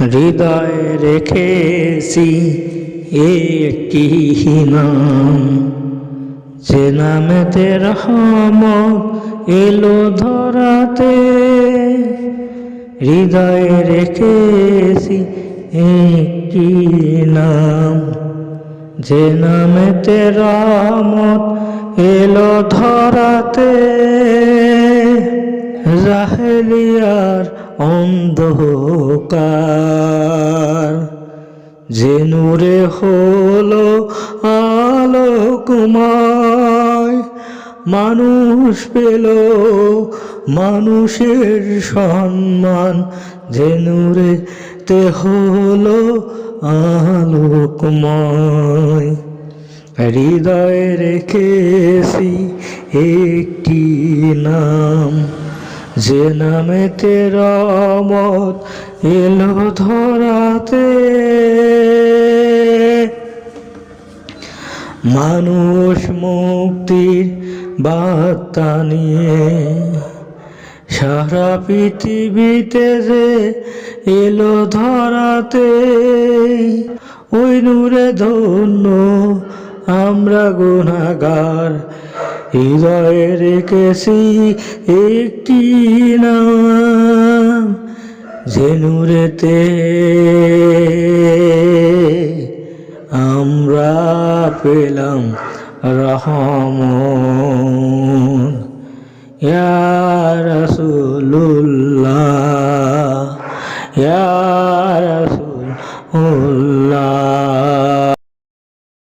হৃদয়ে রেখেছি একটি নাম। যে নামেতে রহমত এলো ধরাতে, হৃদয়ে রেখেছি একটি নাম। যে নামেতে রহমত এলো ধরাতে জাহেলিয়ার অন্ধকার, যে নূরে হলো আলোকময়, মানুষ পেল মানুষের সম্মান, যে নূরে তে হলো আলোকময়। হৃদয়ে রেখেছি একটি নাম। যে নামেতে রমত এলো ধরাতে। মানুষ মুক্তির বার্তা নিয়ে সারা পৃথিবীতে যে এলো ধরাতে, ওই নূরে ধন্য আমরা গুণাগার হৃদয়ে রেখেছি একটি নাম যে নূরেতে আমরা পেলাম রহম রাসূলুল্লাহ ইয়া